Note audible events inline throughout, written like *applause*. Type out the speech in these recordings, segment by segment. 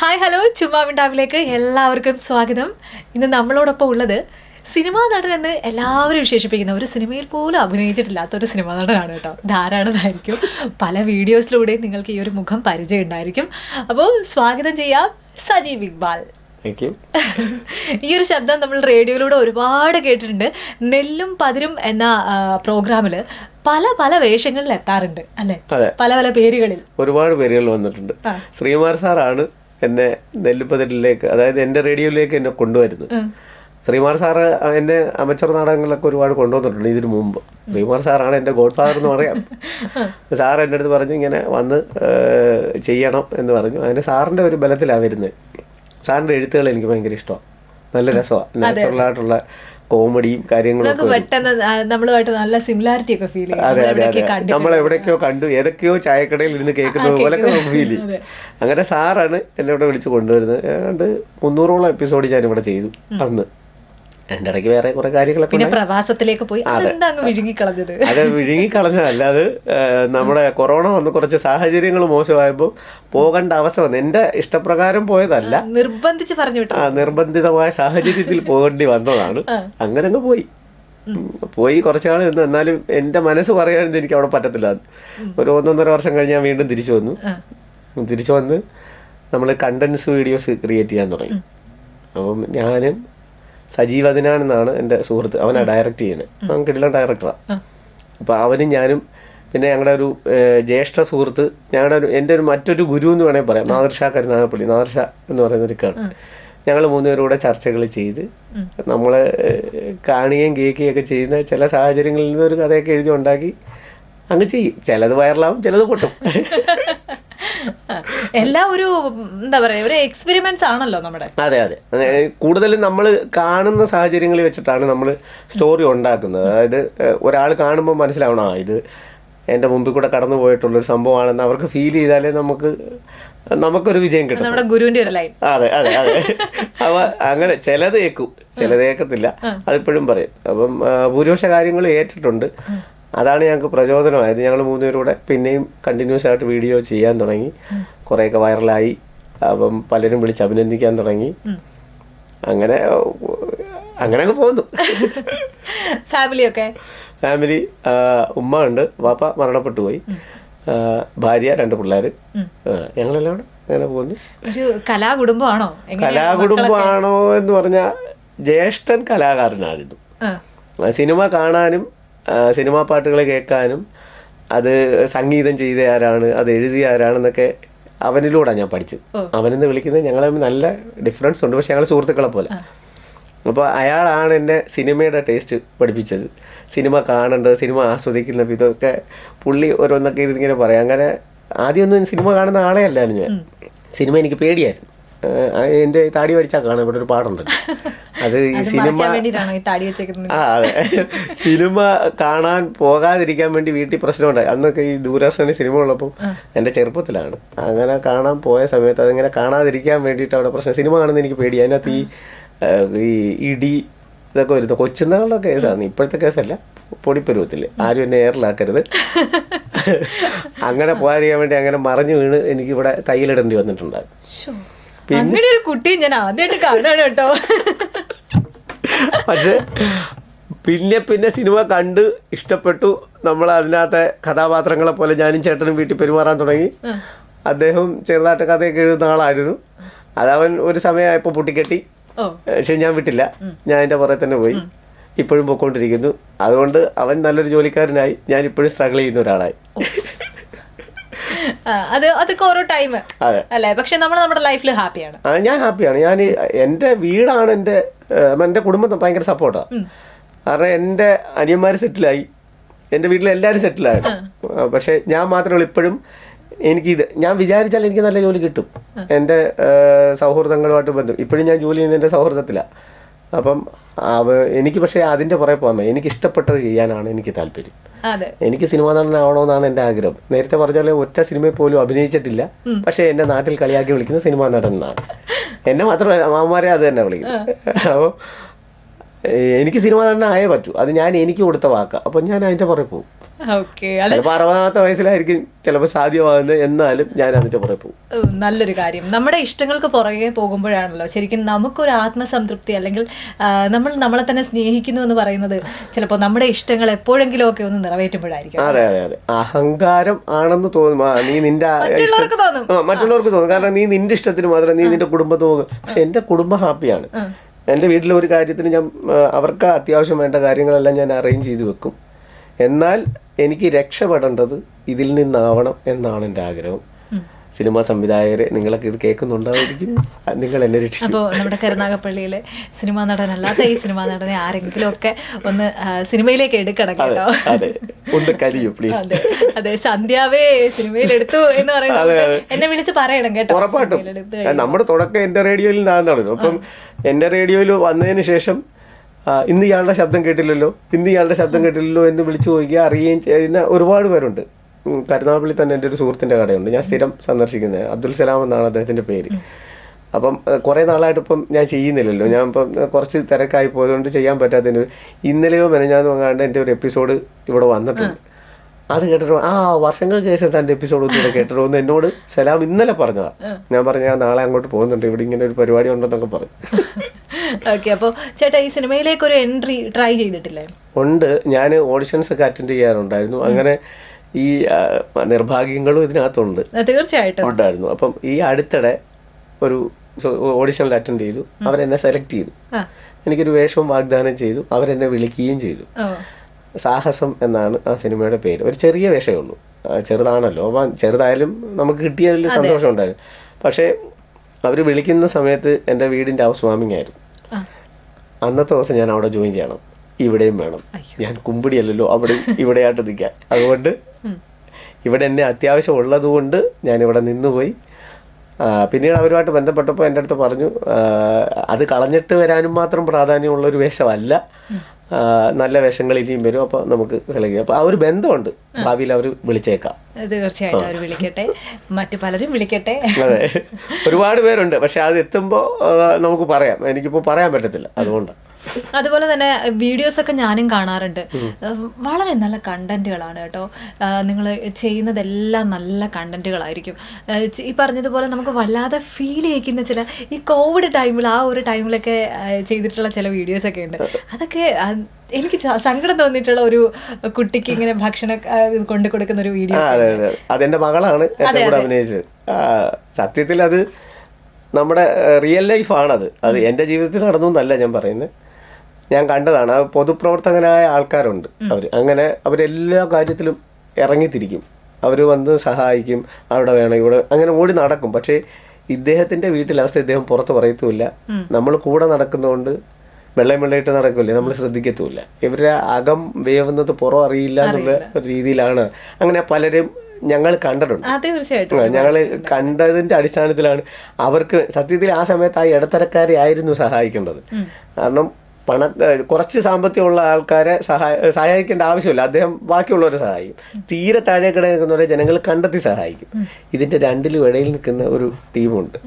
Hi hello ചുമ്മാവിണ്ടാവിലേക്ക് എല്ലാവർക്കും സ്വാഗതം. ഇന്ന് നമ്മളോടൊപ്പം ഉള്ളത് സിനിമാ നടൻ എന്ന് എല്ലാവരും വിശേഷിപ്പിക്കുന്ന ഒരു സിനിമയിൽ പോലും അഭിനയിച്ചിട്ടില്ലാത്ത ഒരു സിനിമാ നടനാണ് കേട്ടോ. ധാരാളമായിരിക്കും പല വീഡിയോസിലൂടെയും നിങ്ങൾക്ക് ഈ ഒരു മുഖം പരിചയം ഉണ്ടായിരിക്കും. അപ്പോൾ സ്വാഗതം ചെയ്യാം സജീവ് ഇക്ബാൽ. *laughs* ഈ ഒരു ശബ്ദം നമ്മൾ റേഡിയോയിലൂടെ ഒരുപാട് കേട്ടിട്ടുണ്ട്. നെല്ലും പതിരും എന്ന പ്രോഗ്രാമിൽ പല പല വേഷങ്ങളിൽ എത്താറുണ്ട് അല്ലെ? പല പല പേരുകളിൽ. ഒരുപാട് പേരുകൾ വന്നിട്ടുണ്ട്. ശ്രീമാർ സാറാണ് എന്നെ നെല്ലിപ്പതിലേക്ക് അതായത് എന്റെ റേഡിയോയിലേക്ക് എന്നെ കൊണ്ടുവരുന്നു. ശ്രീമാർ സാറ് എന്നെ അമച്ചർ നാടകങ്ങളിലൊക്കെ ഒരുപാട് കൊണ്ടുവന്നിട്ടുണ്ട് ഇതിനു മുമ്പ്. ശ്രീമാർ സാറാണ് എന്റെ ഗോഡ് ഫാദർ എന്ന് പറയാം. *laughs* സാർ എന്റെ അടുത്ത് പറഞ്ഞു ഇങ്ങനെ വന്ന് ചെയ്യണം എന്ന് പറഞ്ഞു. അതിന് സാറിന്റെ ഒരു ബലത്തിലാണ് വരുന്നത്. സാറിന്റെ എഴുത്തുകൾ എനിക്ക് ഭയങ്കര ഇഷ്ടമാണ് നല്ല രസമാണ് നാച്ചുറൽ ആയിട്ടുള്ള കോമഡിയും കാര്യങ്ങളും പെട്ടെന്ന് നമ്മളുമായിട്ട് നല്ല സിമിലാരിറ്റി ഒക്കെ ഫീൽ അതെ നമ്മൾ അതെ അതെ. നമ്മൾ എവിടെയൊക്കെയോ കണ്ടു ഏതൊക്കെയോ ചായക്കടയിൽ ഇരുന്ന് കേൾക്കുന്നത് പോലൊക്കെ നമുക്ക് ഫീൽ ചെയ്യും. അങ്ങനെ സാറാണ് എന്നെ ഇവിടെ വിളിച്ച് കൊണ്ടുവരുന്നത്. ഏതാണ്ട് മുന്നൂറോളം എപ്പിസോഡ് ഞാൻ ഇവിടെ ചെയ്തു അന്ന്. എന്റെ ഇടയ്ക്ക് വേറെ കുറെ കാര്യങ്ങളൊക്കെ പിന്നെ പ്രവാസത്തിലേക്ക് പോയി. വിഴുങ്ങിക്കളഞ്ഞത്. അത് വിഴുങ്ങിക്കളഞ്ഞതല്ല അത് നമ്മുടെ കൊറോണ വന്ന് കുറച്ച് സാഹചര്യങ്ങൾ മോശമായപ്പോൾ പോകേണ്ട അവസ്ഥ വന്നു. എന്റെ ഇഷ്ടപ്രകാരം പോയതല്ല. നിർബന്ധിച്ച് പറഞ്ഞു ആ നിർബന്ധിതമായ സാഹചര്യത്തിൽ പോകേണ്ടി വന്നതാണ്. അങ്ങനെ അങ്ങ് പോയി. പോയി കുറച്ചാൾ നിന്ന് എന്നാലും എന്റെ മനസ്സ് പറയാൻ എനിക്ക് അവിടെ പറ്റത്തില്ല. ഒരു ഒന്നൊന്നര വർഷം കഴിഞ്ഞ് ഞാൻ വീണ്ടും തിരിച്ചു വന്നു. തിരിച്ചു വന്ന് നമ്മൾ കണ്ടൻസ് വീഡിയോസ് ക്രിയേറ്റ് ചെയ്യാൻ തുടങ്ങി. അപ്പം ഞാനും സജീവ് അതിനാണെന്നാണ് എന്റെ സുഹൃത്ത്. അവനാണ് ഡയറക്റ്റ് ചെയ്യുന്നത് അവൻ കിടിലൻ ഡയറക്ടറാണ് അപ്പോൾ അവനും ഞാനും പിന്നെ ഞങ്ങളുടെ ഒരു ജ്യേഷ്ഠ സുഹൃത്ത് ഞങ്ങളുടെ ഒരു എന്റെ ഒരു മറ്റൊരു ഗുരു എന്ന് വേണമെങ്കിൽ പറയാം. നാദർഷ കരുനാഗപ്പള്ളി. നാദർഷ എന്ന് പറയുന്ന ഒരു കാണ് ഞങ്ങൾ മൂന്നുപേരൂടെ കൂടെ ചർച്ചകൾ ചെയ്ത് നമ്മൾ കാണുകയും കേൾക്കുകയും ഒക്കെ ചെയ്യുന്ന ചില സാഹചര്യങ്ങളിൽ നിന്ന് ഒരു കഥയൊക്കെ എഴുതി ഉണ്ടാക്കി അങ്ങ് ചെയ്യും. ചിലത് വൈറലാവും ചിലത് പൊട്ടും. *laughs* എല്ലാം ഒരു എന്താ പറയാ ഒരു എക്സ്പെരിമെന്റ്സ് ആണല്ലോ നമ്മുടെ. അതെ അതെ. കൂടുതലും നമ്മൾ കാണുന്ന സാഹചര്യങ്ങളിൽ വെച്ചിട്ടാണ് നമ്മൾ സ്റ്റോറി ഉണ്ടാക്കുന്നത്. അതായത് ഒരാൾ കാണുമ്പോൾ മനസ്സിലാവണം ആ ഇത് എന്റെ മുമ്പിൽ കൂടെ കടന്നു പോയിട്ടുള്ളൊരു സംഭവമാണെന്ന് അവർക്ക് ഫീൽ ചെയ്താലേ നമുക്ക് നമുക്കൊരു വിജയം കിട്ടും നമ്മുടെ ഗുരുവിന്റെ ഒരു ലൈൻ അതെ അതെ അതെ. അവ അങ്ങനെ ചിലത് ഏക്കും ചിലത് ഏക്കത്തില്ല അതിപ്പോഴും പറയും. അപ്പം ഭൂരിപക്ഷ കാര്യങ്ങൾ ഏറ്റിട്ടുണ്ട്. അതാണ് ഞങ്ങൾക്ക് പ്രചോദനമായത് ഞങ്ങൾ മൂന്നുപേരൂടെ പിന്നെയും കണ്ടിന്യൂസ് ആയിട്ട് വീഡിയോ ചെയ്യാൻ തുടങ്ങി. കുറേയൊക്കെ വൈറലായി അപ്പം പലരും വിളിച്ച് അഭിനന്ദിക്കാൻ തുടങ്ങി. അങ്ങനെ അങ്ങനെ അങ്ങ് പോകുന്നു. ഫാമിലി ഒക്കെ? ഫാമിലി ഉമ്മ ഉണ്ട് വാപ്പ മരണപ്പെട്ടു പോയി. ഭാര്യ രണ്ട് പിള്ളേർ ഞങ്ങളെല്ലാം അങ്ങനെ പോകുന്നു. ഒരു കലാകുടുംബമാണോ? കലാകുടുംബമാണോ എന്ന് പറഞ്ഞാൽ ജ്യേഷ്ഠൻ കലാകാരനായിരുന്നു. സിനിമ കാണാനും സിനിമാ പാട്ടുകൾ കേൾക്കാനും അത് സംഗീതം ചെയ്ത ആരാണ് അത് എഴുതിയ ആരാണെന്നൊക്കെ അവനിലൂടെ ഞാൻ പഠിച്ചത്. അവനെന്ന് വിളിക്കുന്നത് ഞങ്ങൾ നല്ല ഡിഫറൻസ് ഉണ്ട്. പക്ഷെ ഞങ്ങൾ സുഹൃത്തുക്കളെ പോലെ. അപ്പോൾ അയാളാണ് എന്നെ സിനിമയുടെ ടേസ്റ്റ് പഠിപ്പിച്ചത്. സിനിമ കാണേണ്ടത് സിനിമ ആസ്വദിക്കുന്ന ഇതൊക്കെ പുള്ളി ഓരോന്നൊക്കെ ഇതിങ്ങനെ പറയാം. അങ്ങനെ ആദ്യമൊന്നും സിനിമ കാണുന്ന ആളെ അല്ലായിരുന്നു ഞാൻ. സിനിമ എനിക്ക് പേടിയായിരുന്നു. എന്റെ താടി വടിച്ചാൽ കാണാം ഇവിടെ ഒരു പാടുണ്ട്. അത് ഈ സിനിമ ആ അതെ. സിനിമ കാണാൻ പോകാതിരിക്കാൻ വേണ്ടി വീട്ടിൽ പ്രശ്നമുണ്ടായി അന്നൊക്കെ ഈ ദൂരദർശന സിനിമ ഉള്ളപ്പോൾ എന്റെ ചെറുപ്പത്തിലാണ്. അങ്ങനെ കാണാൻ പോയ സമയത്ത് അതിങ്ങനെ കാണാതിരിക്കാൻ വേണ്ടിയിട്ട് അവിടെ പ്രശ്നം. സിനിമ കാണുന്ന എനിക്ക് പേടി. അതിനകത്ത് ഈ ഈ ഇടി ഇതൊക്കെ വരുന്നത് കൊച്ചുന്നാളുടെ കേസാണ്. ഇപ്പോഴത്തെ കേസല്ല. പൊടിപ്പരുവത്തിൽ. ആരും എന്നെ എയറിലാക്കരുത് *laughs* അങ്ങനെ പോകാതിരിക്കാൻ വേണ്ടി അങ്ങനെ മറിഞ്ഞു വീണ് എനിക്ക് ഇവിടെ തയ്യലിടേണ്ടി വന്നിട്ടുണ്ടായിരുന്നു ശ്ശോ, അങ്ങനെ ഒരു കുട്ടി ഞാൻ ആദ്യമായിട്ട് കാണാണ് കേട്ടോ. പക്ഷെ പിന്നെ പിന്നെ സിനിമ കണ്ട് ഇഷ്ടപ്പെട്ടു. നമ്മൾ അതിനകത്തെ കഥാപാത്രങ്ങളെ പോലെ ഞാനും ചേട്ടനും വീട്ടിൽ പെരുമാറാൻ തുടങ്ങി. അദ്ദേഹം ചെറുതായിട്ട് കഥയൊക്കെ എഴുതുന്ന ആളായിരുന്നു. അതവൻ ഒരു സമയമായപ്പോൾ പൊട്ടിക്കെട്ടി. പക്ഷെ ഞാൻ വിട്ടില്ല. ഞാൻ എന്റെ പുറകെ തന്നെ പോയി. ഇപ്പോഴും പോയിക്കൊണ്ടിരിക്കുന്നു. അതുകൊണ്ട് അവൻ നല്ലൊരു ജോലിക്കാരനായി. ഞാൻ ഇപ്പോഴും സ്ട്രഗിൾ ചെയ്യുന്ന ഒരാളായി. അത് അതൊക്കെ ഓരോ ടൈം അല്ലേ? പക്ഷെ നമ്മൾ നമ്മുടെ ലൈഫിൽ ഹാപ്പിയാണ് ഞാൻ ഹാപ്പിയാണ് ഞാൻ എന്റെ എന്റെ വീടാണ് എന്റെ എന്റെ എന്റെ കുടുംബം ഭയങ്കര സപ്പോർട്ടാണ് കാരണം എന്റെ അനിയന്മാർ സെറ്റിലായി എന്റെ വീട്ടിൽ എല്ലാവരും സെറ്റിലായി പക്ഷെ ഞാൻ മാത്രമേ ഇപ്പോഴും എനിക്ക് ഇത് ഞാൻ വിചാരിച്ചാൽ എനിക്ക് നല്ല ജോലി കിട്ടും. എന്റെ സൗഹൃദങ്ങളുമായിട്ട് ബന്ധം. ഇപ്പോഴും ഞാൻ ജോലി ചെയ്യുന്ന എന്റെ സൗഹൃദത്തിലാണ് അപ്പം അവ എനിക്ക് പക്ഷേ അതിന്റെ പുറകെ പോകാൻ എനിക്ക് ഇഷ്ടപ്പെട്ടത് ചെയ്യാനാണ് എനിക്ക് താല്പര്യം. എനിക്ക് സിനിമാ നടനാവണമെന്നാണ് എന്റെ ആഗ്രഹം. നേരത്തെ പറഞ്ഞ പോലെ ഒറ്റ സിനിമയിൽ പോലും അഭിനയിച്ചിട്ടില്ല. പക്ഷേ എന്റെ നാട്ടിൽ കളിയാക്കി വിളിക്കുന്ന സിനിമാ നടൻ എന്നാണ്. എന്നെ മാത്രമല്ല അമ്മമാരെ അത് തന്നെ വിളിക്കുന്നത് അപ്പോൾ എനിക്ക് സിനിമ തന്നെ ആയേ പറ്റൂ. അത് ഞാൻ എനിക്ക് കൊടുത്ത വാക്ക. അപ്പം ഞാൻ അതിന്റെ പുറകെ പോകും. ചിലപ്പോൾ അറുപതാമത്തെ വയസ്സിലായിരിക്കും ചിലപ്പോൾ സാധ്യമാകുന്നത്. എന്നാലും ഞാൻ അതിന്റെ പുറകെ പോകും. നല്ലൊരു കാര്യം. നമ്മുടെ ഇഷ്ടങ്ങൾക്ക് പുറകെ പോകുമ്പോഴാണല്ലോ ശരിക്കും നമുക്കൊരു ആത്മസംതൃപ്തി അല്ലെങ്കിൽ നമ്മൾ നമ്മളെ തന്നെ സ്നേഹിക്കുന്നു എന്ന് പറയുന്നത് ചിലപ്പോൾ നമ്മുടെ ഇഷ്ടങ്ങൾ എപ്പോഴെങ്കിലും ഒക്കെ ഒന്ന് നിറവേറ്റുമ്പോഴായിരിക്കും. അതെ അതെ അതെ. അഹങ്കാരം ആണെന്ന് തോന്നും. നീ നിന്റെ മറ്റുള്ളവർക്ക് തോന്നും. മറ്റുള്ളവർക്ക് തോന്നും. കാരണം നീ നിന്റെ ഇഷ്ടത്തിന് മാത്രം നീ നിന്റെ കുടുംബത്തിന് പക്ഷെ എന്റെ കുടുംബം ഹാപ്പിയാണ്. എന്റെ വീട്ടിൽ ഒരു കാര്യത്തിന് ഞാൻ അവർക്ക് അത്യാവശ്യം വേണ്ട കാര്യങ്ങളെല്ലാം ഞാൻ അറേഞ്ച് ചെയ്ത് വെക്കും. എന്നാൽ എനിക്ക് രക്ഷപ്പെടേണ്ടത് ഇതിൽ നിന്നാവണം എന്നാണ് എന്റെ ആഗ്രഹം. സിനിമാ സംവിധായകരെ നിങ്ങളൊക്കെ ഇത് കേൾക്കുന്നുണ്ടായിരിക്കും നിങ്ങൾ എന്നെ രക്ഷിക്കും. അപ്പോൾ നമ്മുടെ കരുനാഗപ്പള്ളിയിലെ സിനിമാ നടനല്ലാത്ത ഈ സിനിമാ നടനെ ആരെങ്കിലും ഒക്കെ ഒന്ന് സിനിമയിലേക്ക് എടുക്കണം കേട്ടോ അതെ. ഒന്ന് കലിയൂ പ്ലീസ് അതെ സന്ധ്യാവേ സിനിമയിൽ എടുത്തു എന്ന് പറയുന്നത് എന്നെ വിളിച്ച് പറയണം കേട്ടോ. ഉറപ്പായിട്ടും. നമ്മുടെ തുടക്കം എന്റെ റേഡിയോയിൽ നടന്നു അപ്പം എന്റെ റേഡിയോയിൽ വന്നതിന് ശേഷം ഇന്ന് ഇയാളുടെ ശബ്ദം കേട്ടില്ലല്ലോ ഇന്ന് ഇയാളുടെ ശബ്ദം കേട്ടില്ലല്ലോ എന്ന് വിളിച്ചു ചോദിക്കുക അറിയുകയും ചെയ്യുന്ന ഒരുപാട് പേരുണ്ട്. കരുനാഗപ്പള്ളി തന്നെ എന്റെ ഒരു സുഹൃത്തിന്റെ കടയുണ്ട്. ഞാൻ സ്ഥിരം സന്ദർശിക്കുന്നത് അബ്ദുൽ സലാം എന്നാണ് അദ്ദേഹത്തിന്റെ പേര്. അപ്പം കുറേ നാളായിട്ട് ഇപ്പം ഞാൻ ചെയ്യുന്നില്ലല്ലോ. ഞാൻ ഇപ്പം കുറച്ച് തിരക്കായി പോയതുകൊണ്ട് ചെയ്യാൻ പറ്റാത്തതിന് ഇന്നലെയോ മെനഞ്ഞാന്ന് വാങ്ങാണ്ട് എന്റെ ഒരു എപ്പിസോഡ് ഇവിടെ വന്നിട്ടുണ്ട്. അത് കേട്ടിട്ട് ആ വർഷങ്ങൾക്ക് ശേഷം തന്റെ എപ്പിസോഡ് ഒന്നും കേട്ടിട്ട് എന്ന് എന്നോട് സലാം ഇന്നലെ പറഞ്ഞതാ. ഞാൻ പറഞ്ഞ ഞാൻ നാളെ അങ്ങോട്ട് പോകുന്നുണ്ട്. ഇവിടെ ഇങ്ങനെ ഒരു പരിപാടി ഉണ്ടെന്നൊക്കെ പറഞ്ഞു. *laughs* ഓക്കെ അപ്പോൾ ചേട്ടാ ഈ സിനിമയിലേക്ക് ഒരു എൻട്രി ട്രൈ ചെയ്തിട്ടില്ലേ? ഉണ്ട്. ഞാൻ ഓഡിഷൻസ് ഒക്കെ അറ്റൻഡ് ചെയ്യാറുണ്ടായിരുന്നു. അങ്ങനെ ഈ നിർഭാഗ്യങ്ങളും ഇതിനകത്തുണ്ട്. തീർച്ചയായിട്ടും. ഉണ്ടായിരുന്നു. അപ്പം ഈ അടുത്തിടെ ഒരു ഓഡിഷനിൽ അറ്റൻഡ് ചെയ്തു. അവരെന്നെ സെലക്ട് ചെയ്തു. എനിക്കൊരു വേഷവും വാഗ്ദാനം ചെയ്തു. അവരെന്നെ വിളിക്കുകയും ചെയ്തു. സാഹസം എന്നാണ് ആ സിനിമയുടെ പേര്. ഒരു ചെറിയ വേഷമേ ഉള്ളൂ. ചെറുതാണല്ലോ. അപ്പം ചെറുതായാലും നമുക്ക് കിട്ടിയതിൽ സന്തോഷം ഉണ്ടായിരുന്നു പക്ഷേ അവർ വിളിക്കുന്ന സമയത്ത് എന്റെ വീടിന്റെ ഹൗസ് വാമിംഗ് ആയിരുന്നു. അന്നത്തെ ദിവസം ഞാൻ അവിടെ ജോയിൻ ചെയ്യണം. ഇവിടെയും വേണം. ഞാൻ കുമ്പിടിയല്ലല്ലോ അവിടെ ഇവിടെയായിട്ട് നിൽക്കാൻ. അതുകൊണ്ട് ഇവിടെ എന്നെ അത്യാവശ്യം ഉള്ളതുകൊണ്ട് ഞാൻ ഇവിടെ നിന്നുപോയി പിന്നീട് അവരുമായിട്ട് ബന്ധപ്പെട്ടപ്പോൾ എന്റെ അടുത്ത് പറഞ്ഞു അത് കളഞ്ഞിട്ട് വരാനും മാത്രം പ്രാധാന്യമുള്ളൊരു വേഷമല്ല. നല്ല വേഷങ്ങൾ ഇനിയും വരും അപ്പോൾ നമുക്ക് സെലക്ട് അപ്പോൾ ആ ഒരു ബന്ധമുണ്ട്. ഭാവിയിൽ അവർ വിളിച്ചേക്കാം. തീർച്ചയായിട്ടും അവർ വിളിക്കട്ടെ. മറ്റു പലരും വിളിക്കട്ടെ. അതെ. ഒരുപാട് പേരുണ്ട് പക്ഷെ അത് എത്തുമ്പോൾ നമുക്ക് പറയാം. എനിക്കിപ്പോൾ പറയാൻ പറ്റത്തില്ല അതുകൊണ്ടാണ് അതുപോലെ തന്നെ വീഡിയോസ് ഒക്കെ ഞാനും കാണാറുണ്ട്. വളരെ നല്ല കണ്ടന്റുകളാണ് കേട്ടോ. നിങ്ങൾ ചെയ്യുന്നതെല്ലാം നല്ല കണ്ടന്റുകളായിരിക്കും ഈ പറഞ്ഞതുപോലെ നമുക്ക് വല്ലാതെ ഫീൽ ചെയ്യിക്കുന്ന ചില ഈ കോവിഡ് ടൈമിൽ ആ ഒരു ടൈമിലൊക്കെ ചെയ്തിട്ടുള്ള ചില വീഡിയോസ് ഒക്കെ ഉണ്ട്. അതൊക്കെ എനിക്ക് സങ്കടം തോന്നിയിട്ടുള്ള ഒരു കുട്ടിക്ക് ഇങ്ങനെ ഭക്ഷണം കൊണ്ട് കൊടുക്കുന്ന ഒരു വീഡിയോ അതെന്റെ മകളാണ് അഭിനയിച്ചത്. സത്യത്തിൽ അത് നമ്മുടെ റിയൽ ലൈഫാണത് അത് എന്റെ ജീവിതത്തിൽ നടന്നു എന്നല്ല ഞാൻ പറയുന്നത് ഞാൻ കണ്ടതാണ്. പൊതുപ്രവർത്തകനായ ആൾക്കാരുണ്ട് അവർ അങ്ങനെ അവരെല്ലാ കാര്യത്തിലും ഇറങ്ങിത്തിരിക്കും. അവർ വന്ന് സഹായിക്കും. അവിടെ വേണം ഇവിടെ അങ്ങനെ ഓടി നടക്കും. പക്ഷേ ഇദ്ദേഹത്തിന്റെ വീട്ടിലെ അവസ്ഥ ഇദ്ദേഹം പുറത്ത് പറയത്തുമില്ല. നമ്മൾ കൂടെ നടക്കുന്നതുകൊണ്ട് വെള്ളം വെള്ളയിട്ട് നടക്കില്ലേ? നമ്മൾ ശ്രദ്ധിക്കത്തുമില്ല. ഇവരുടെ അകം വേവുന്നത് പുറം അറിയില്ല എന്നുള്ള രീതിയിലാണ്. അങ്ങനെ പലരും ഞങ്ങൾ കണ്ടിട്ടുണ്ട്. ഞങ്ങൾ കണ്ടതിന്റെ അടിസ്ഥാനത്തിലാണ് അവർക്ക് സത്യത്തിൽ ആ സമയത്ത് ആ ഇടത്തരക്കാരെ ആയിരുന്നു സഹായിക്കേണ്ടത്. കാരണം പണ കുറച്ച് സാമ്പത്തികമുള്ള ആൾക്കാരെ സഹായ സഹായിക്കേണ്ട ആവശ്യമില്ല. അദ്ദേഹം ബാക്കിയുള്ളവരെ സഹായിക്കും. തീരെ താഴെ കിടക്കുന്നവരെ ജനങ്ങൾ കണ്ടെത്തി സഹായിക്കും. ഇതിന്റെ രണ്ടിലും ഇടയിൽ നിൽക്കുന്ന ഒരു ടീമുണ്ട്.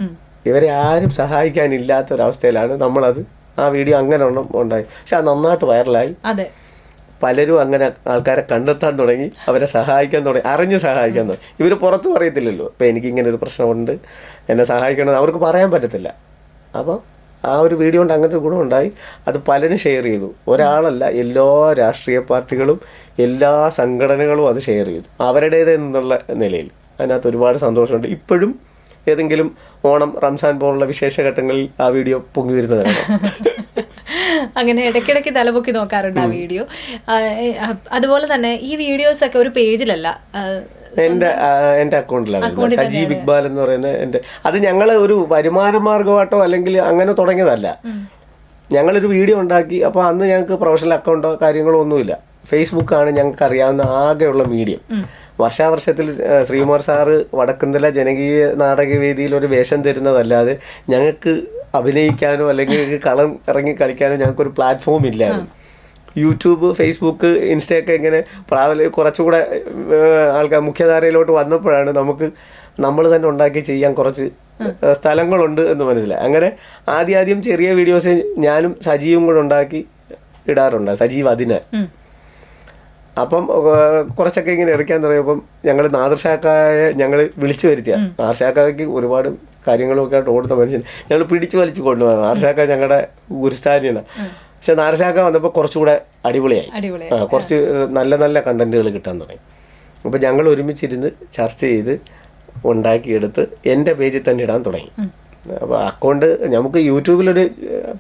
ഇവരെ ആരും സഹായിക്കാനില്ലാത്ത ഒരവസ്ഥയിലാണ് നമ്മളത്. ആ വീഡിയോ അങ്ങനെ ഒന്നും ഉണ്ടായി. പക്ഷെ അത് നന്നായിട്ട് വൈറലായി. അതെ. പലരും അങ്ങനെ ആൾക്കാരെ കണ്ടെത്താൻ തുടങ്ങി. അവരെ സഹായിക്കാൻ തുടങ്ങി. അറിഞ്ഞ് സഹായിക്കാൻ തുടങ്ങി. ഇവർ പുറത്ത് പറയത്തില്ലല്ലോ അപ്പം എനിക്ക് ഇങ്ങനെ ഒരു പ്രശ്നമുണ്ട്. എന്നെ സഹായിക്കണമെന്ന് അവർക്ക് പറയാൻ പറ്റത്തില്ല. അപ്പം ആ ഒരു വീഡിയോ കൊണ്ട് അങ്ങനെ ഒരു ഗുണമുണ്ടായി അത് പലരും ഷെയർ ചെയ്തു. ഒരാളല്ല എല്ലാ രാഷ്ട്രീയ പാർട്ടികളും എല്ലാ സംഘടനകളും അത് ഷെയർ ചെയ്തു. അവരുടേത് എന്നുള്ള നിലയിൽ. അതിനകത്ത് ഒരുപാട് സന്തോഷമുണ്ട്. ഇപ്പോഴും ഏതെങ്കിലും ഓണം റംസാൻ പോലുള്ള വിശേഷഘട്ടങ്ങളിൽ ആ വീഡിയോ പൊങ്ങി വരുന്നത് *laughs* അങ്ങനെ ഇടയ്ക്കിടയ്ക്ക് തലപൊക്കി നോക്കാറുണ്ട് ആ വീഡിയോ. അതുപോലെ തന്നെ ഈ വീഡിയോസ് ഒക്കെ ഒരു പേജിലല്ല എന്റെ എന്റെ അക്കൗണ്ടിലാണ് വരുന്നത്. സജീവ് ഇക്ബാൽ എന്ന് പറയുന്ന എന്റെ അത് ഞങ്ങൾ ഒരു വരുമാന മാർഗമായിട്ടോ അല്ലെങ്കിൽ അങ്ങനെ തുടങ്ങിയതല്ല. ഞങ്ങളൊരു വീഡിയോ ഉണ്ടാക്കി അപ്പോൾ അന്ന് ഞങ്ങൾക്ക് പ്രൊഫഷണൽ അക്കൗണ്ടോ കാര്യങ്ങളോ ഒന്നുമില്ല. ഫേസ്ബുക്കാണ് ഞങ്ങൾക്ക് അറിയാവുന്ന ആകെയുള്ള മീഡിയം. വർഷാവർഷത്തിൽ ശ്രീകുമാർ സാറ് വടക്കുന്തല ജനകീയ നാടകവേദിയിൽ ഒരു വേഷം തരുന്നതല്ലാതെ ഞങ്ങൾക്ക് അഭിനയിക്കാനോ അല്ലെങ്കിൽ കളം ഇറങ്ങി കളിക്കാനോ ഞങ്ങൾക്കൊരു പ്ലാറ്റ്ഫോം ഇല്ലായിരുന്നു. യൂട്യൂബ് ഫേസ്ബുക്ക് ഇൻസ്റ്റയൊക്കെ ഇങ്ങനെ പ്രാബല്യം കുറച്ചുകൂടെ ആൾക്കാർ മുഖ്യധാരയിലോട്ട് വന്നപ്പോഴാണ് നമുക്ക് നമ്മൾ തന്നെ ഉണ്ടാക്കി ചെയ്യാൻ കുറച്ച് സ്ഥലങ്ങളുണ്ട് എന്ന് മനസ്സിലായി. അങ്ങനെ ആദ്യം ആദ്യം ചെറിയ വീഡിയോസ് ഞാനും സജീവും കൂടെ ഉണ്ടാക്കി ഇടാറുണ്ട് സജീവ് അതിനെ. അപ്പം കുറച്ചൊക്കെ ഇങ്ങനെ ഇറക്കാൻ തുടങ്ങിയപ്പം ഞങ്ങൾ നാദർഷാക്കായെ ഞങ്ങൾ വിളിച്ചു വരുത്തിയ. നാദർഷാക്കായ്ക്ക് ഒരുപാട് കാര്യങ്ങളൊക്കെ ആയിട്ട് ഓടുന്ന മനുഷ്യൻ. ഞങ്ങൾ പിടിച്ചു വലിച്ചു കൊണ്ടുപോകുന്നത് നാദർഷാക്ക ഞങ്ങളുടെ ഗുരുസ്ഥാനിയാണ്. പക്ഷെ നാരശാഖ വന്നപ്പോൾ കുറച്ചുകൂടെ അടിപൊളിയായി. കുറച്ച് നല്ല നല്ല കണ്ടന്റുകൾ കിട്ടാൻ തുടങ്ങി. അപ്പോൾ ഞങ്ങൾ ഒരുമിച്ചിരുന്ന് ചർച്ച ചെയ്ത് ഉണ്ടാക്കിയെടുത്ത് എന്റെ പേജിൽ തന്നെ ഇടാൻ തുടങ്ങി. അപ്പോൾ അക്കൗണ്ട് നമുക്ക് യൂട്യൂബിലൊരു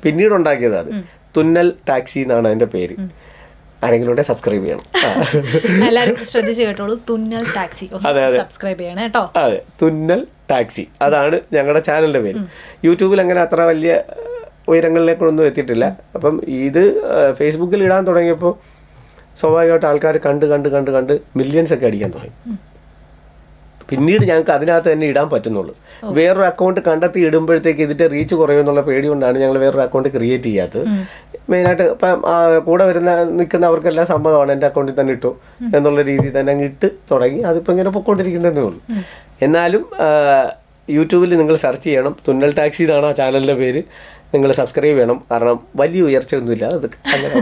പിന്നീട് ഉണ്ടാക്കിയത് അത്. തുന്നൽ ടാക്സി എന്നാണ് അതിന്റെ പേര്. ആരെങ്കിലും സബ്സ്ക്രൈബ് ചെയ്യണം. എല്ലാവരും ശ്രദ്ധിച്ച് കേട്ടോളൂ. തുന്നൽ ടാക്സി. സബ്സ്ക്രൈബ് ചെയ്യണം കേട്ടോ. അതെ തുന്നൽ ടാക്സി. അതാണ് ഞങ്ങളുടെ ചാനലിന്റെ പേര്. യൂട്യൂബിൽ അങ്ങനെ അത്ര വലിയ ഉയരങ്ങളിലേക്കൊന്നും എത്തിയിട്ടില്ല. അപ്പം ഇത് ഫേസ്ബുക്കിൽ ഇടാൻ തുടങ്ങിയപ്പോൾ സ്വാഭാവികമായിട്ട് ആൾക്കാർ കണ്ട് കണ്ട് കണ്ട് കണ്ട് മില്യൺസ് ഒക്കെ അടിക്കാൻ തുടങ്ങി. പിന്നീട് ഞങ്ങൾക്ക് അതിനകത്ത് തന്നെ ഇടാൻ പറ്റുന്നുള്ളൂ. വേറൊരു അക്കൗണ്ട് കണ്ടെത്തി ഇടുമ്പോഴത്തേക്ക് ഇതിന്റെ റീച്ച് കുറയുമെന്നുള്ള പേടി കൊണ്ടാണ് ഞങ്ങൾ വേറൊരു അക്കൗണ്ട് ക്രിയേറ്റ് ചെയ്യാത്തത്. മെയിനായിട്ട് ഇപ്പം കൂടെ വരുന്ന നിൽക്കുന്നവർക്കെല്ലാം സമ്മതമാണ് എന്റെ അക്കൗണ്ടിൽ തന്നെ ഇട്ടു എന്നുള്ള രീതിയിൽ തന്നെ അങ്ങ് ഇട്ട് തുടങ്ങി. അതിപ്പോൾ ഇങ്ങനെ പൊക്കോണ്ടിരിക്കുന്നതേ ഉള്ളൂ. എന്നാലും യൂട്യൂബിൽ നിങ്ങൾ സെർച്ച് ചെയ്യണം. തുന്നൽ ടാക്സി എന്നാണ് ആ ചാനലിന്റെ പേര്. നിങ്ങൾ സബ്സ്ക്രൈബ് ചെയ്യണം. കാരണം വലിയ ഉയർച്ചയൊന്നുമില്ല. അത് അങ്ങനെ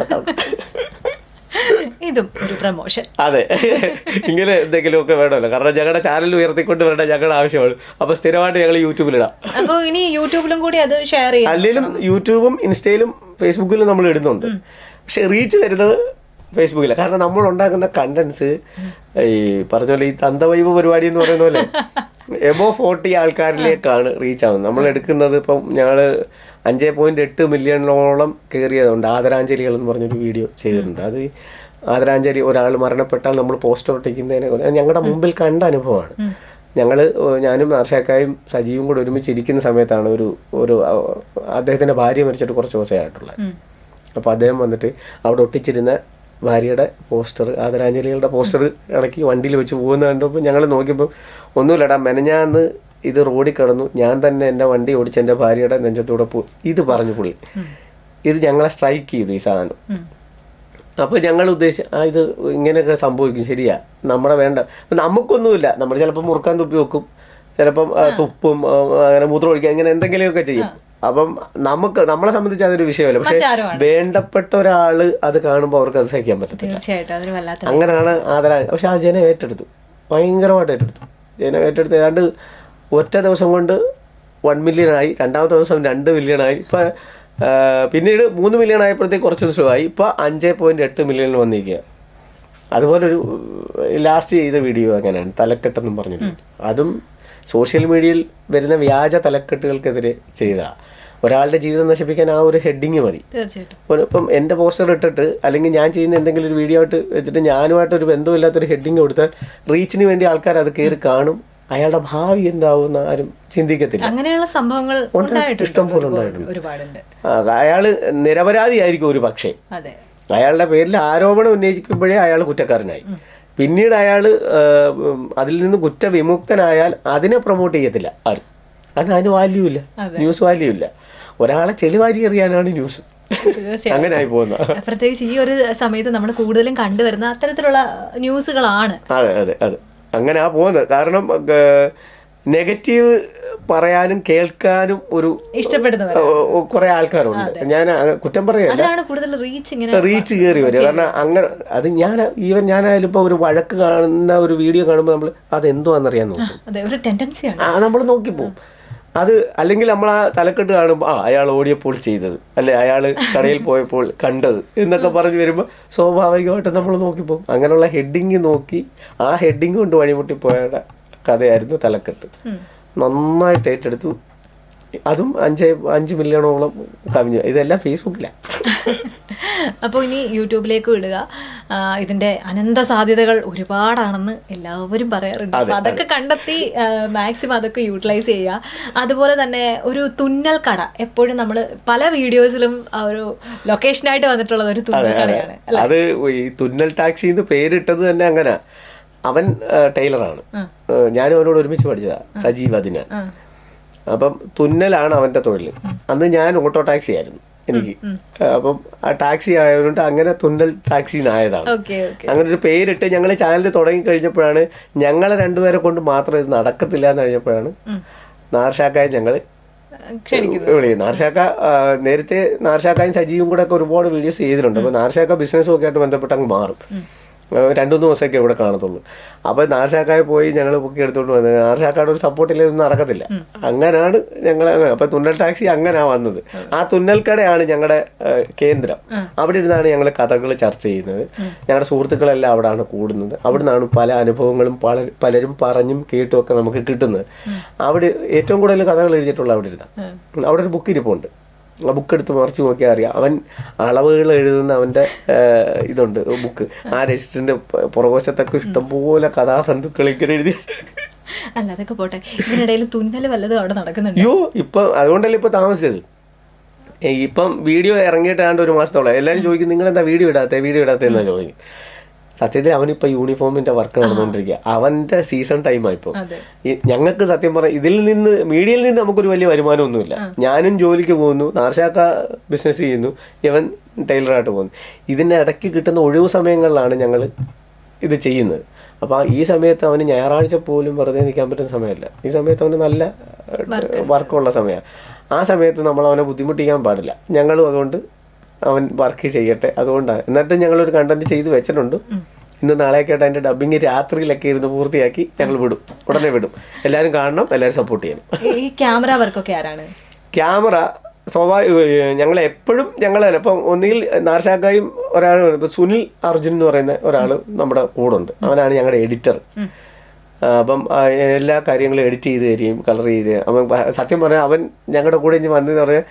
ഇതും ഒരു പ്രമോഷൻ അതെ. ഇങ്ങനെ എന്തെങ്കിലുമൊക്കെ വേണമല്ലോ. കാരണം ഞങ്ങളുടെ ചാനൽ ഉയർത്തിക്കൊണ്ട് വരേണ്ട ഞങ്ങളുടെ ആവശ്യമാണ്. അപ്പൊ സ്ഥിരമായിട്ട് ഞങ്ങൾ യൂട്യൂബിലിടാം അപ്പോൾ ഇനി യൂട്യൂബിലും കൂടി അത് ഷെയർ ചെയ്യാം അല്ലെങ്കിലും യൂട്യൂബും ഇൻസ്റ്റയിലും ഫേസ്ബുക്കിലും നമ്മൾ ഇടുന്നുണ്ട്. പക്ഷെ റീച്ച് വരുന്നത് ഫേസ്ബുക്കിലാണ് കാരണം നമ്മൾ ഉണ്ടാക്കുന്ന കണ്ടന്റ്സ് ഈ പറഞ്ഞ പോലെ ഈ തന്തവൈബ് പരിപാടി എന്ന് പറയുന്ന പോലെ *laughs* എബോ ഫോർട്ടി ആൾക്കാരിലേക്കാണ് റീച്ച് ആവുന്നത്. നമ്മൾ എടുക്കുന്നത് ഇപ്പം ഞങ്ങൾ അഞ്ച് പോയിന്റ് എട്ട് മില്യണോളം കയറിയതുണ്ട് ആദരാഞ്ജലികൾ എന്ന് പറഞ്ഞൊരു വീഡിയോ ചെയ്തിട്ടുണ്ട്. അത് ആദരാഞ്ജലി ഒരാൾ മരണപ്പെട്ടാൽ നമ്മൾ പോസ്റ്റർ ഒട്ടിക്കുന്നതിനെ ഞങ്ങളുടെ മുമ്പിൽ കണ്ട അനുഭവമാണ്. ഞങ്ങൾ ഞാനും ആർഷാക്കായും സജീവും കൂടെ ഒരുമിച്ചിരിക്കുന്ന സമയത്താണ് ഒരു ഒരു അദ്ദേഹത്തിന്റെ അദ്ദേഹത്തിന്റെ ഭാര്യ മരിച്ചിട്ട് കുറച്ച് ദിവസമായിട്ടുള്ളത്. അപ്പോൾ അദ്ദേഹം വന്നിട്ട് അവിടെ ഒട്ടിച്ചിരുന്ന ഭാര്യയുടെ പോസ്റ്റർ ആദരാഞ്ജലികളുടെ പോസ്റ്റർ ഇളക്കി വണ്ടിയിൽ വെച്ച് പോകുന്ന കണ്ടപ്പോൾ ഞങ്ങൾ നോക്കിയപ്പോൾ ഒന്നുമില്ലടാ മെനഞ്ഞാന്ന് ഇത് റോഡിൽ കടന്നു. ഞാൻ തന്നെ എന്റെ വണ്ടി ഓടിച്ച് എന്റെ ഭാര്യയുടെ നെഞ്ചത്തൂടെ പോ ഇത് പറഞ്ഞു പുള്ളി. ഇത് ഞങ്ങളെ സ്ട്രൈക്ക് ചെയ്തു ഈ സാധനം. അപ്പോൾ ഞങ്ങൾ ഉദ്ദേശിച്ച ആ ഇത് ഇങ്ങനെയൊക്കെ സംഭവിക്കും. ശരിയാ. നമ്മുടെ വേണ്ട. നമുക്കൊന്നുമില്ല. നമ്മൾ ചിലപ്പോൾ മുറുക്കാൻ തുപ്പി വെക്കും. ചിലപ്പം തുപ്പും അങ്ങനെ മൂത്രം ഒഴിക്കുക അങ്ങനെ എന്തെങ്കിലുമൊക്കെ ചെയ്യും. അപ്പം നമുക്ക് നമ്മളെ സംബന്ധിച്ച് അതൊരു വിഷയമല്ല. പക്ഷെ വേണ്ടപ്പെട്ട ഒരാൾ അത് കാണുമ്പോൾ അവർക്ക് അത് സഹിക്കാൻ പറ്റത്തില്ല. അങ്ങനെയാണ് ആദരാ പക്ഷെ ആ ജനം ഏറ്റെടുത്തു. ഭയങ്കരമായിട്ട് ഏറ്റെടുത്തു. ജനം ഏറ്റെടുത്ത് ഏതാണ്ട് ഒറ്റ ദിവസം കൊണ്ട് വൺ മില്യൺ ആയി രണ്ടാമത്തെ ദിവസം രണ്ട് മില്യൺ ആയി. ഇപ്പം പിന്നീട് മൂന്ന് മില്യൺ ആയപ്പോഴത്തേക്ക് കുറച്ച് ദിവസമായി ഇപ്പം അഞ്ച് പോയിന്റ് എട്ട് മില്യണിൽ വന്നിരിക്കുക അതുപോലെ ഒരു ലാസ്റ്റ് ചെയ്ത വീഡിയോ അങ്ങനെയാണ് തലക്കെട്ടെന്നും പറഞ്ഞിട്ട്. അതും സോഷ്യൽ മീഡിയയിൽ വരുന്ന വ്യാജ തലക്കെട്ടുകൾക്കെതിരെ ചെയ്ത. ഒരാളുടെ ജീവിതം നശിപ്പിക്കാൻ ആ ഒരു ഹെഡിങ് മതി. തീർച്ചയായിട്ടും. ഇപ്പം എന്റെ പോസ്റ്റർ ഇട്ടിട്ട് അല്ലെങ്കിൽ ഞാൻ ചെയ്യുന്ന എന്തെങ്കിലും ഒരു വീഡിയോ ആയിട്ട് വെച്ചിട്ട് ഞാനുമായിട്ട് ഒരു ബന്ധമില്ലാത്തൊരു ഹെഡിങ് കൊടുത്താൽ റീച്ചിന് വേണ്ടി ആൾക്കാർ അത് കയറി കാണും. അയാളുടെ ഭാവി എന്താവും ആരും ചിന്തിക്കത്തില്ല. അങ്ങനെയുള്ള സംഭവങ്ങൾ ഇഷ്ടം പോലെ ഉണ്ടായിട്ടുണ്ട്. അയാൾ അയാൾ നിരപരാധിയായിരിക്കും ഒരു പക്ഷേ. അയാളുടെ പേരിൽ ആരോപണം ഉന്നയിക്കുമ്പോഴേ അയാൾ കുറ്റക്കാരനായി. പിന്നീട് അയാൾ അതിൽ നിന്ന് കുറ്റവിമുക്തനായാൽ അതിനെ പ്രൊമോട്ട് ചെയ്യത്തില്ല ആരും. കാരണം അതിന് വാല്യൂ ഇല്ല. ന്യൂസ് വാല്യൂ ഇല്ല. ഒരാളെ ചെളിവാരി അറിയാനാണ് ന്യൂസ് തീർച്ചയായും. അങ്ങനെ ആയി പോകുന്ന. പ്രത്യേകിച്ച് ഈ ഒരു സമയത്ത് നമ്മൾ കൂടുതലും കണ്ടുവരുന്ന അത്തരത്തിലുള്ള ന്യൂസുകളാണ് അതെ അതെ അതെ. അങ്ങനെ ആ പോകുന്നത് കാരണം നെഗറ്റീവ് പറയാനും കേൾക്കാനും ഒരു ഇഷ്ടപ്പെടുന്ന കുറെ ആൾക്കാരുണ്ട്. ഞാൻ കുറ്റം പറയല്ല റീച്ച് കയറി വരും കാരണം അങ്ങനെ അത് ഞാൻ ഈവൻ ഞാനായാലും ഇപ്പൊ ഒരു വഴക്ക് കാണുന്ന ഒരു വീഡിയോ കാണുമ്പോൾ നമ്മൾ അത് എന്തുവാണെന്നറിയാൻ നോക്കും നമ്മൾ നോക്കിപ്പോവും. അത് അല്ലെങ്കിൽ നമ്മൾ ആ തലക്കെട്ട് കാണുമ്പോൾ ആ അയാൾ ഓടിയപ്പോൾ ചെയ്തത്. അല്ലെ അയാൾ കടയിൽ പോയപ്പോൾ കണ്ടത് എന്നൊക്കെ പറഞ്ഞു വരുമ്പോൾ സ്വാഭാവികമായിട്ടും നമ്മൾ നോക്കിപ്പോകും. അങ്ങനെയുള്ള ഹെഡിങ് നോക്കി ആ ഹെഡിങ് കൊണ്ട് വഴിമുട്ടി പോയ കഥയായിരുന്നു തലക്കെട്ട്. നന്നായിട്ട് ഏറ്റെടുത്തു. അതും അഞ്ച് അഞ്ച് മില്യണോളം കവിഞ്ഞു. ഇതെല്ലാം ഫേസ്ബുക്കിലാണ് അപ്പോൾ ഇനി യൂട്യൂബിലേക്ക് വിടുക ഇതിന്റെ അനന്ത സാധ്യതകൾ ഒരുപാടാണെന്ന് എല്ലാവരും പറയാറുണ്ട്. അതൊക്കെ കണ്ടെത്തി മാക്സിമം അതൊക്കെ യൂട്ടിലൈസ് ചെയ്യുക. അതുപോലെ തന്നെ ഒരു തുന്നൽ കട. എപ്പോഴും നമ്മൾ പല വീഡിയോസിലും ഒരു ലൊക്കേഷനായിട്ട് വന്നിട്ടുള്ളത് ഒരു തുന്നൽ കടയാണ് അത് ഈ തുന്നൽ ടാക്സി എന്ന് പേരിട്ടത് തന്നെ അങ്ങനെ. അവൻ ടൈലറാണ്. ഞാനും അവനോട് ഒരുമിച്ച് പഠിച്ചതാ. സജീവ് അതിന്. അപ്പം തുന്നലാണ് അവന്റെ തൊഴിൽ. അന്ന് ഞാൻ ഓട്ടോ ടാക്സി ആയിരുന്നു എനിക്ക്. അപ്പം ആ ടാക്സി ആയതുകൊണ്ട് അങ്ങനെ തുന്നൽ ടാക്സി ആയതാണ് അങ്ങനെ ഒരു പേരിട്ട് ഞങ്ങൾ ചാനൽ തുടങ്ങി കഴിഞ്ഞപ്പോഴാണ് ഞങ്ങളെ രണ്ടുപേരെ കൊണ്ട് മാത്രം ഇത് നടക്കത്തില്ല എന്ന് കഴിഞ്ഞപ്പോഴാണ് നാർഷാക്കായ ഞങ്ങൾ നാർഷാക്ക നേരത്തെ നാർഷാക്കായും സജീവും കൂടെ ഒക്കെ ഒരുപാട് വീഡിയോസ് ചെയ്തിട്ടുണ്ട്. അപ്പോൾ നാർഷാക്ക ബിസിനസ്സും ഒക്കെ ആയിട്ട് ബന്ധപ്പെട്ട് അങ്ങ് മാറും. രണ്ടു മൂന്ന് ദിവസമൊക്കെ ഇവിടെ കാണത്തുള്ളൂ. അപ്പോൾ നാർഷാക്കായി പോയി ഞങ്ങൾ ബുക്ക് എടുത്തോണ്ട് വന്നത്. നാർഷാക്കാട് ഒരു സപ്പോർട്ട് ഒന്നും നടക്കത്തില്ല. അങ്ങനെയാണ് ഞങ്ങൾ അപ്പോൾ തുന്നൽ ടാക്സി അങ്ങനെയാണ് വന്നത്. ആ തുന്നൽക്കടയാണ് ഞങ്ങളുടെ കേന്ദ്രം. അവിടെ ഇരുന്നാണ് ഞങ്ങൾ കഥകൾ ചർച്ച ചെയ്യുന്നത്. ഞങ്ങളുടെ സുഹൃത്തുക്കളെല്ലാം അവിടെയാണ് കൂടുന്നത്. അവിടെ നിന്നാണ് പല അനുഭവങ്ങളും പല പലരും പറഞ്ഞും കേട്ടും ഒക്കെ നമുക്ക് കിട്ടുന്നത്. അവിടെ ഏറ്റവും കൂടുതൽ കഥകൾ എഴുതിയിട്ടുള്ള അവിടെ ഇരുന്ന. അവിടെ ഒരു ബുക്ക് ഇരിപ്പുണ്ട്. ബുക്ക് എടുത്ത് മറിച്ച് നോക്കിയാൽ അറിയാം. അവൻ അളവുകൾ എഴുതുന്ന അവന്റെ ഇതുണ്ട് ബുക്ക് ആ രജിസ്റ്ററിന്റെ പുറകോശത്തൊക്കെ ഇഷ്ടംപോലെ കഥാസന്ധുക്കൾ ഇങ്ങനെ എഴുതി. അല്ല അതൊക്കെ പോട്ടെ. ഇതിനിടയിൽ തുന്നൽ വല്ലതും അവിടെ നടക്കുന്നുണ്ട്? അയ്യോ ഇപ്പം അതുകൊണ്ടല്ലേ ഇപ്പം താമസിച്ചത്? ഇപ്പം വീഡിയോ ഇറങ്ങിയിട്ടാണ്ട് ഒരു മാസത്തോളം. എല്ലാവരും ചോദിക്കും നിങ്ങൾ എന്താ വീഡിയോ ഇടാത്ത? വീഡിയോ ഇടാത്ത? എന്നാ ചോദിക്കും. സത്യത്തിൽ അവനിപ്പോ യൂണിഫോമിന്റെ വർക്ക് നടന്നുകൊണ്ടിരിക്കുക അവന്റെ സീസൺ ടൈം ആയിപ്പോ ഞങ്ങൾക്ക് സത്യം പറയാം ഇതിൽ നിന്ന് മീഡിയയിൽ നിന്ന് നമുക്കൊരു വലിയ വരുമാനമൊന്നുമില്ല. ഞാനും ജോലിക്ക് പോകുന്നു നാർഷാക്ക ബിസിനസ് ചെയ്യുന്നു ഇവൻ ടൈലറായിട്ട് പോകുന്നു. ഇതിന്റെ ഇടയ്ക്ക് കിട്ടുന്ന ഒഴിവ് സമയങ്ങളിലാണ് ഞങ്ങൾ ഇത് ചെയ്യുന്നത്. അപ്പോൾ ഈ സമയത്ത് അവന് ഞായറാഴ്ച പോലും വെറുതെ നിൽക്കാൻ പറ്റുന്ന സമയമല്ല. ഈ സമയത്ത് അവന് നല്ല വർക്കുള്ള സമയമാണ് ആ സമയത്ത് നമ്മൾ അവനെ ബുദ്ധിമുട്ടിക്കാൻ പാടില്ല. ഞങ്ങളും അതുകൊണ്ട് അവൻ വർക്ക് ചെയ്യട്ടെ. അതുകൊണ്ടാണ്. എന്നിട്ട് ഞങ്ങൾ ഒരു കണ്ടന്റ് ചെയ്ത് വെച്ചിട്ടുണ്ട്. ഇന്ന് നാളെയൊക്കെ ആയിട്ട് അതിന്റെ ഡബിങ് രാത്രിയിലൊക്കെ ഇരുന്ന് പൂർത്തിയാക്കി ഞങ്ങൾ വിടും. ഉടനെ വിടും. എല്ലാവരും കാണണം എല്ലാവരും സപ്പോർട്ട് ചെയ്യണം. ഈ- ക്യാമറ വർക്കൊക്കെ ആരാണ്? ക്യാമറ സ്വാഭാവിക ഞങ്ങൾ എപ്പോഴും ഞങ്ങൾ ഇപ്പം ഒന്നുകിൽ നാർഷാക്കായും ഒരാൾ ഇപ്പം സുനിൽ അർജുൻ എന്ന് പറയുന്ന ഒരാൾ നമ്മുടെ കൂടെ ഉണ്ട്. അവനാണ് ഞങ്ങളുടെ എഡിറ്റർ അപ്പം എല്ലാ കാര്യങ്ങളും എഡിറ്റ് ചെയ്ത് തരികയും കളർ ചെയ്ത് അപ്പം അവൻ സത്യം പറഞ്ഞാൽ അവൻ ഞങ്ങളുടെ കൂടെ ഇനി വന്നെന്ന് പറഞ്ഞാൽ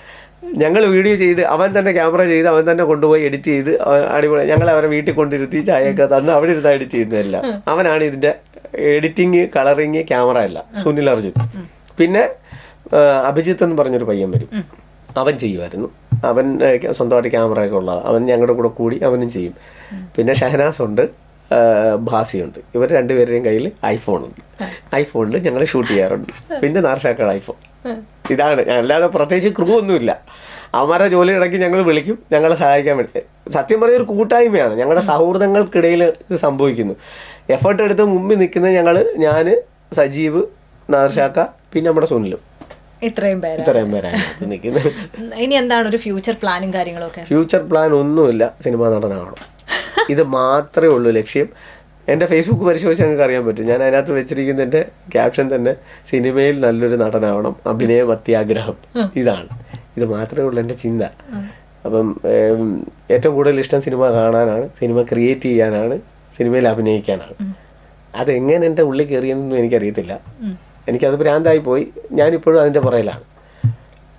ഞങ്ങൾ വീഡിയോ ചെയ്ത് അവൻ തന്നെ ക്യാമറ ചെയ്ത് അവൻ തന്നെ കൊണ്ടുപോയി എഡിറ്റ് ചെയ്ത് അടിപൊളി. ഞങ്ങൾ അവരെ വീട്ടിൽ കൊണ്ടിരുത്തി ചായയൊക്കെ തന്ന് അവിടെ ഇരുന്ന് എഡിറ്റ് ചെയ്യുന്നതെല്ലാം. അവനാണ് ഇതിന്റെ എഡിറ്റിങ് കളറിങ് ക്യാമറ അല്ല സുനിൽ അർജുൻ. പിന്നെ അഭിജിത്ത് എന്ന് പറഞ്ഞൊരു പയ്യൻ വരും. അവൻ ചെയ്യുമായിരുന്നു അവൻ സ്വന്തമായിട്ട് ക്യാമറ ഒക്കെ ഉള്ളതാണ് അവൻ ഞങ്ങളുടെ കൂടെ കൂടി അവനും ചെയ്യും. പിന്നെ ഷഹനാസ് ഉണ്ട് ഭാസിയുണ്ട് ഇവർ രണ്ടുപേരുടെയും കയ്യിൽ ഐഫോൺ ഉണ്ട്. ഐഫോണിൽ ഞങ്ങൾ ഷൂട്ട് ചെയ്യാറുണ്ട്. പിന്നെ നാർഷാക്കാട് ഐഫോൺ ഇതാണ്. അല്ലാതെ പ്രത്യേകിച്ച് ക്രൂ ഒന്നുമില്ല. അവന്മാരുടെ ജോലി ഇടയ്ക്ക് ഞങ്ങൾ വിളിക്കും ഞങ്ങളെ സഹായിക്കാൻ വേണ്ടി. സത്യം പറഞ്ഞ ഒരു കൂട്ടായ്മയാണ്. ഞങ്ങളുടെ സൗഹൃദങ്ങൾക്കിടയിൽ ഇത് സംഭവിക്കുന്നു. എഫേർട്ട് എടുത്ത് മുമ്പിൽ നിൽക്കുന്നത് ഞങ്ങൾ ഞാൻ സജീവ് നാർഷാക്ക പിന്നെ നമ്മുടെ സുനിലും. ഇത്രയും പേര് ഇത്രയും പേരാണ് നിൽക്കുന്നത്. ഇനി എന്താണ് ഒരു ഫ്യൂച്ചർ പ്ലാനും കാര്യങ്ങളൊക്കെ? ഫ്യൂച്ചർ പ്ലാൻ ഒന്നുമില്ല. സിനിമാ നടനാവണം. ഇത് മാത്രമേ ഉള്ളൂ ലക്ഷ്യം. എന്റെ ഫേസ്ബുക്ക് പരിശോധിച്ച് ഞങ്ങൾക്ക് അറിയാൻ പറ്റും. ഞാൻ അതിനകത്ത് വെച്ചിരിക്കുന്നതിന്റെ ക്യാപ്ഷൻ തന്നെ സിനിമയിൽ നല്ലൊരു നടനാവണം. അഭിനയം അത്യാഗ്രഹം ഇതാണ്. ഇത് മാത്രമേ ഉള്ളൂ എന്റെ ചിന്ത. അപ്പം ഏറ്റവും കൂടുതൽ ഇഷ്ടം സിനിമ കാണാനാണ്. സിനിമ ക്രിയേറ്റ് ചെയ്യാനാണ്. സിനിമയിൽ അഭിനയിക്കാനാണ്. അതെങ്ങനെ എന്റെ ഉള്ളിൽ കയറിയെന്നൊന്നും എനിക്കറിയത്തില്ല. എനിക്കത് ഭ്രാന്തായി പോയി. ഞാനിപ്പോഴും അതിന്റെ പുറയിലാണ്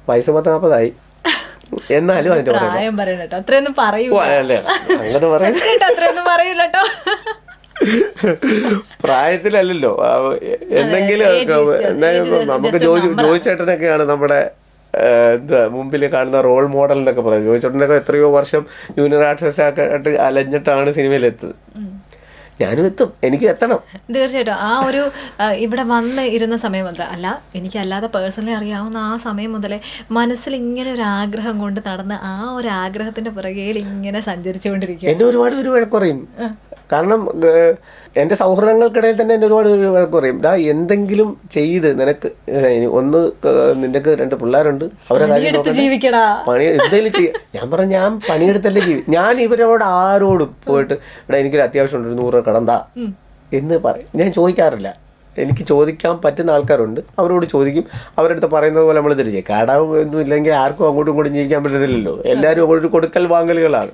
വയസ്സ് പത്ത് നാൽപ്പതായി *laughs* എന്നാലും അത്രയൊന്നും അല്ലേ അങ്ങനെ പറയൂല *laughs* പ്രായത്തിലല്ലല്ലോ. എന്തെങ്കിലും നമുക്ക് ജോജി number. ജോജി ചേട്ടനൊക്കെയാണ് നമ്മുടെ എന്താ മുമ്പിൽ കാണുന്ന റോൾ മോഡൽ എന്നൊക്കെ പറയുന്നത് ജോയിച്ചോട്ടനൊക്കെ ചേട്ടനൊക്കെ എത്രയോ വർഷം ജൂനിയർ ആർട്ടിസ്റ്റ് ആയിട്ട് അലഞ്ഞിട്ടാണ് സിനിമയിലെത്തത് ഞാനും എത്തും. എനിക്ക് എത്തണം. തീർച്ചയായിട്ടും. ആ ഒരു ഇവിടെ വന്ന് ഇരുന്ന സമയം മുതൽ അല്ല എനിക്ക് അല്ലാതെ പേഴ്സണലി അറിയാവുന്ന ആ സമയം മുതലേ മനസ്സിൽ ഇങ്ങനെ ഒരു ആഗ്രഹം കൊണ്ട് നടന്ന് ആ ഒരു ആഗ്രഹത്തിന്റെ പുറകെയിൽ ഇങ്ങനെ സഞ്ചരിച്ചുകൊണ്ടിരിക്കുക എന്നെ ഒരുപാട് പേര് വഴക്കുറയും കാരണം എന്റെ സൗഹൃദങ്ങൾക്കിടയിൽ തന്നെ എന്നെ ഒരുപാട് പേര് വഴക്കുറയും ഡാ എന്തെങ്കിലും ചെയ്ത് നിനക്ക് ഒന്ന് നിന്റെ നിനക്ക് രണ്ട് പിള്ളേരുണ്ട്. അവരെ കാര്യം പണി എന്തെങ്കിലും ചെയ്യ. ഞാൻ പറഞ്ഞു ഞാൻ പണിയെടുത്തല്ലേ ജീവി ഞാൻ ഇവരോട് ആരോടും പോയിട്ട് ഇവിടെ എനിക്കൊരു അത്യാവശ്യം ഉണ്ട് ഒരു നൂറ് രൂപ കടന്താ എന്ന് പറയും. ഞാൻ ചോദിക്കാറില്ല. എനിക്ക് ചോദിക്കാൻ പറ്റുന്ന ആൾക്കാരുണ്ട്. അവരോട് ചോദിക്കും. അവരടുത്ത് അടുത്ത് പറയുന്നത് പോലെ നമ്മൾ തിരിച്ചു കടം ഒന്നും ഇല്ലെങ്കിൽ ആർക്കും അങ്ങോട്ടും ഇങ്ങോട്ടും ജീവിക്കാൻ പറ്റത്തില്ലല്ലോ. എല്ലാവരും അങ്ങോട്ട് കൊടുക്കൽ വാങ്ങലുകളാണ്.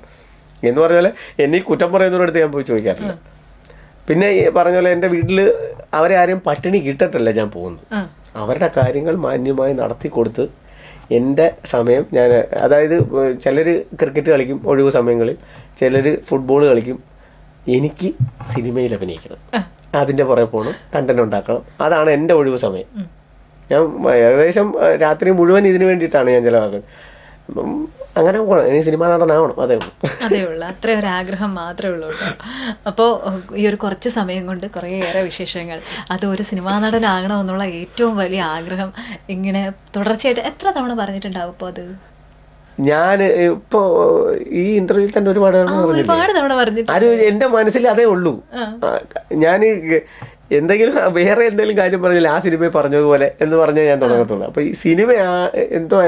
എന്ന് പറഞ്ഞ പോലെ എന്നെ ഈ കുറ്റം പറയുന്നവരടുത്ത് ഞാൻ പോയി ചോദിക്കാറില്ല. പിന്നെ ഈ പറഞ്ഞ പോലെ എന്റെ വീട്ടിൽ അവരെ ആരെയും പട്ടിണി കിട്ടട്ടല്ല ഞാൻ പോകുന്നു അവരുടെ കാര്യങ്ങൾ മാന്യമായി നടത്തി കൊടുത്ത് എന്റെ സമയം ഞാൻ അതായത് ചിലർ ക്രിക്കറ്റ് കളിക്കും ഒഴിവ് സമയങ്ങളിൽ ചിലർ ഫുട്ബോൾ കളിക്കും. എനിക്ക് സിനിമയിൽ അഭിനയിക്കണം. അതിന്റെ പുറകെ പോകണം കണ്ടന്റ് ഉണ്ടാക്കണം. അതാണ് എന്റെ ഒഴിവ് സമയം. ഞാൻ ഏകദേശം രാത്രി മുഴുവൻ ഇതിനു വേണ്ടിയിട്ടാണ് ഞാൻ ചിലവാക്കുന്നത്. അപ്പം അങ്ങനെ പോകണം ഇനി സിനിമാ നടനാവണം അതേ ഉള്ളൂ. അതേ ഉള്ളൂ. അത്ര ഒരു ആഗ്രഹം മാത്രമേ ഉള്ളൂ അപ്പോൾ ഈ ഒരു കുറച്ച് സമയം കൊണ്ട് കുറേയേറെ വിശേഷങ്ങൾ. അത് ഒരു സിനിമാ നടനാകണമെന്നുള്ള ഏറ്റവും വലിയ ആഗ്രഹം. ഇങ്ങനെ തുടർച്ചയായിട്ട് എത്ര തവണ പറഞ്ഞിട്ടുണ്ടാവും ഇപ്പോൾ അത്? ഞാൻ ഇപ്പോ ഈ ഇന്റർവ്യൂവിൽ തന്നെ ഒരുപാട് തവണ എന്റെ മനസ്സിൽ അതേ ഉള്ളൂ. ഞാൻ എന്തെങ്കിലും *laughs* വേറെ എന്തെങ്കിലും കാര്യം പറഞ്ഞാൽ ആ സിനിമയെ പറഞ്ഞതുപോലെ എന്ന് പറഞ്ഞാൽ ഞാൻ തുടങ്ങത്തുള്ളൂ. അപ്പൊ ഈ സിനിമ ആ- എന്തോ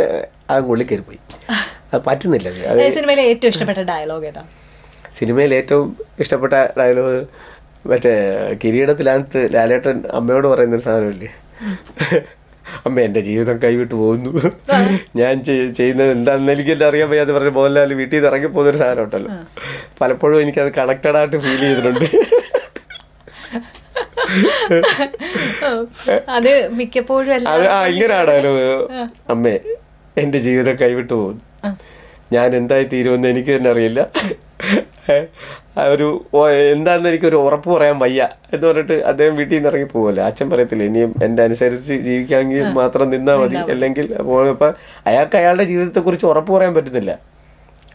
ആ ഉള്ളിൽ പോയി *laughs* അത്. പറ്റുന്നില്ല സിനിമയിലെ ഏറ്റവും ഇഷ്ടപ്പെട്ട ഡയലോഗ് ഏതാ? സിനിമയിൽ ഏറ്റവും ഇഷ്ടപ്പെട്ട ഡയലോഗ് മറ്റേ കിരീടത്തിനകത്ത് ലാലേട്ടൻ അമ്മയോട് പറയുന്ന ഒരു സാധനമില്ലേ അമ്മ എന്റെ ജീവിതം കൈവിട്ട് പോകുന്നു. ഞാൻ ചെയ്- ചെയ്യുന്നത് എന്താണെന്ന് എനിക്ക് എന്നെ അറിയാൻ വയ്യാതെ പറഞ്ഞ മോഹൻലാൽ വീട്ടിൽ നിന്ന് ഇറങ്ങി പോകുന്നൊരു സാധനം ഉണ്ടല്ലോ. പലപ്പോഴും എനിക്കത് കണക്റ്റഡ് ആയിട്ട് ഫീൽ ചെയ്തിട്ടുണ്ട്. *laughs* *laughs* അത് മിക്കപ്പോഴും അത് ആടാലോ അമ്മേ എന്റെ ജീവിതം കൈവിട്ടു പോകും ഞാൻ എന്തായി തീരുമെന്ന് എനിക്ക് തന്നെ അറിയില്ല. ഒരു എന്താന്ന് എനിക്കൊരു ഉറപ്പ് പറയാൻ വയ്യ എന്ന് പറഞ്ഞിട്ട് അദ്ദേഹം വീട്ടിൽ നിന്ന് ഇറങ്ങി പോകുമല്ലോ അച്ഛൻ പറയത്തില്ല ഇനിയും എന്റെ അനുസരിച്ച് ജീവിക്കാമെങ്കിൽ മാത്രം നിന്നാൽ മതി. അല്ലെങ്കിൽ അപ്പം അയാൾക്ക് അയാളുടെ ജീവിതത്തെക്കുറിച്ച് ഉറപ്പ് പറയാൻ പറ്റുന്നില്ല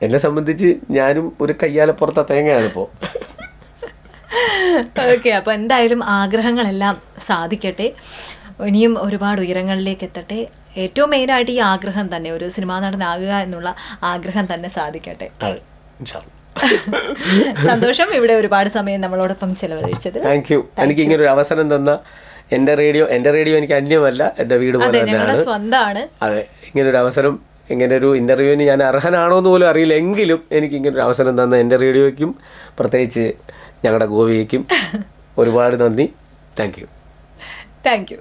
എന്നെ സംബന്ധിച്ച് ഞാനും ഒരു കയ്യാലപ്പുറത്തെ തേങ്ങയാണ് ഇപ്പോൾ ഓക്കെ അപ്പോൾ എന്തായാലും ആഗ്രഹങ്ങളെല്ലാം സാധിക്കട്ടെ. ഇനിയും ഒരുപാട് ഉയരങ്ങളിലേക്ക് എത്തട്ടെ. ഏറ്റവും മെയിനായിട്ട് ഈ ആഗ്രഹം തന്നെ ഒരു സിനിമാ നടനാകുക എന്നുള്ള ആഗ്രഹം തന്നെ സാധിക്കട്ടെ. സന്തോഷം ഇവിടെ ഒരുപാട് സമയം നമ്മളോടൊപ്പം ചെലവഴിച്ചത് താങ്ക് യു എനിക്ക് ഇങ്ങനെ ഒരു അവസരം തന്ന എന്റെ റേഡിയോ എന്റെ റേഡിയോ എനിക്ക് അന്യമല്ല എന്റെ വീട് പോലെ തന്നെയാണ്. സ്വന്തമാണ് അതെ ഒരു അവസരം ഇങ്ങനെ ഒരു ഇന്റർവ്യൂവിന് ഞാൻ അർഹനാണോ എന്ന് പോലും അറിയില്ല. എങ്കിലും എനിക്ക് ഇങ്ങനെ ഒരു അവസരം തന്ന എന്റെ റേഡിയോയ്ക്കും പ്രത്യേകിച്ച് ഞങ്ങളുടെ ഗോവിയയ്ക്കും ഒരുപാട് നന്ദി. Thank you thank you